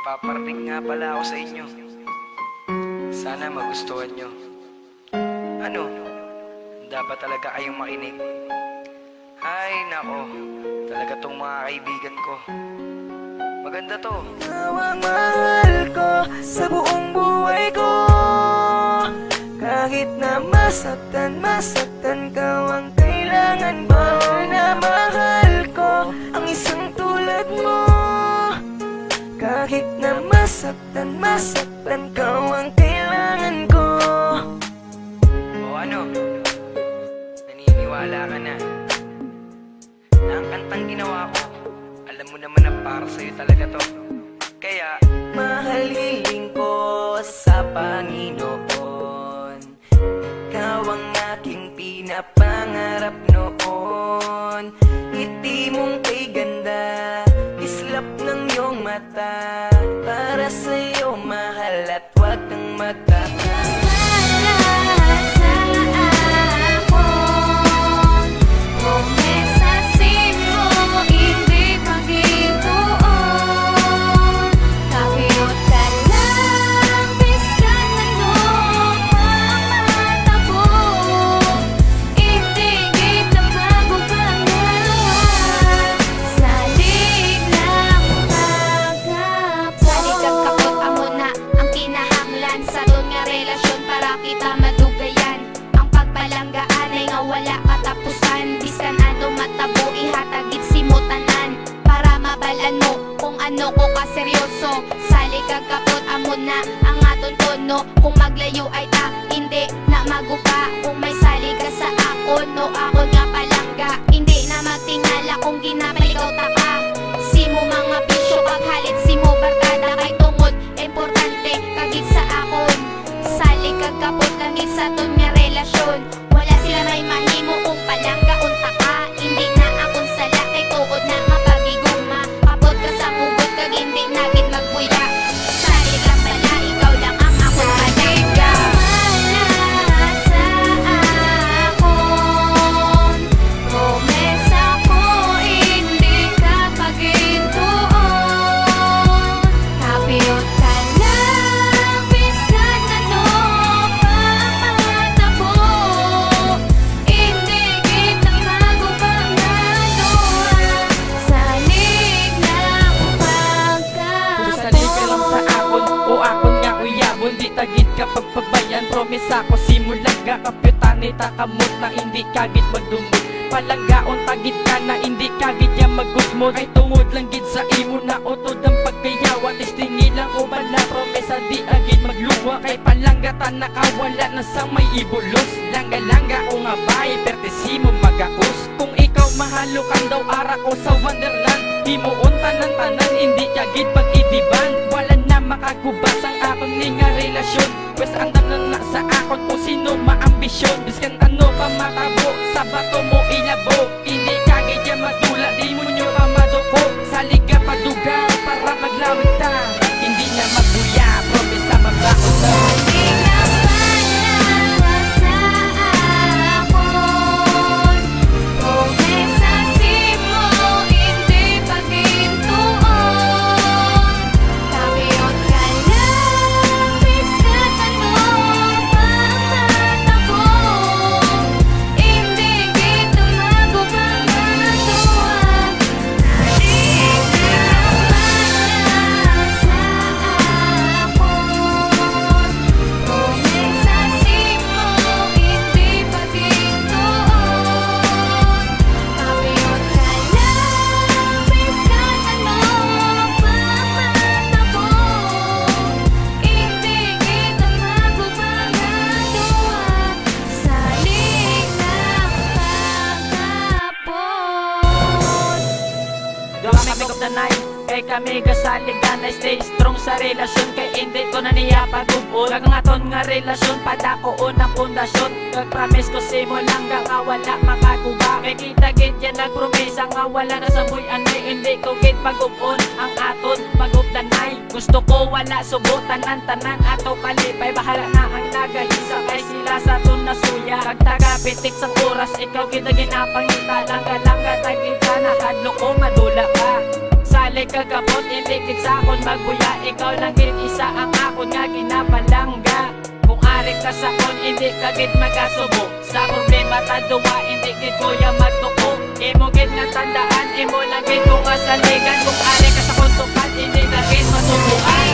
paparating nga pala ako sa inyo. Sana magustuhan nyo. Ano? Dapat talaga kayong makinig. Ay, nako. Talaga tong mga kaibigan ko. Maganda to. Tawang mahal ko sa buong buhay ko. Kahit na masaktan, masaktan ka ang masaktan, masaktan ka ang kailangan ko. O ano? Naniniwala ka na na ang kantang ginawa ko, alam mo naman na para sa'yo talaga to. Kaya, mahal hiling ko sa Panginoon. Ikaw ang aking pinapangarap noon. Mabalan mo kung ano ko kaseryoso. Sali kag kapot amo na ang aton tono Kung maglayo ay ta hindi na magupa. Kung may sali ka sa ako no? Ako nga palangga Hindi tagit ka pagpabayan Promesa ko simulan ka Kapyutan ita kamot na hindi kagit magdumot. Palanggaon tagit ka na hindi kagit ya magusmod Ay tungod lang gid sa imo na utod ang pagkayawa. Tistingi lang o bala promesa di agit magluwa Kay palanggatan nakawala na sang may ibulos. Langga-langga o nga bay pertesimo magakos Kung ikaw mahalo kang daw ara ko sa Wonderland Di mo unta ng tanan hindi kagit pag-idiban Wala na makagubas ang akong ni nga relasyon. Pwes ang tanan na sa akon kung sino maambisyon. Biskan ano pa matabo sa bato mo ilabo. Hindi kagit ya matula di mo nyo pa maduko Sa liga paduga para maglawig ta. Hindi na magbuya kami gasaligan na stay strong sa relasyon. Kay hindi ko na niya pag-ubod Kag nga relasyon Padako unang pundasyon. Kag promise ko si mo lang nga wala makaguba Kay kita git yan nagpromesa nga wala na sa buhay. Anay Hindi ko git pag-ubon ang aton. Pag-ubdanay Gusto ko wala subutan. Ng tanan ato kalipay Bahala na ang nagahisa. Kay sila sa ton nasuya Kag taga pitik sang oras. Ikaw kita ginapangita Langga langga tagita na hadlo ko madula ka Sali ka magkakapot Hindi kit sa akon magbuya. Ikaw lang gid isa ang akon nga ginapalangga Kung ari ka sa kon hindi ka gid magasubo Sa problema taduwa hindi gid kuya magtuko. Imo gid nga tandaan imo lang gid kung asaligan Kung ari ka sa kontukan hindi na gid masubuan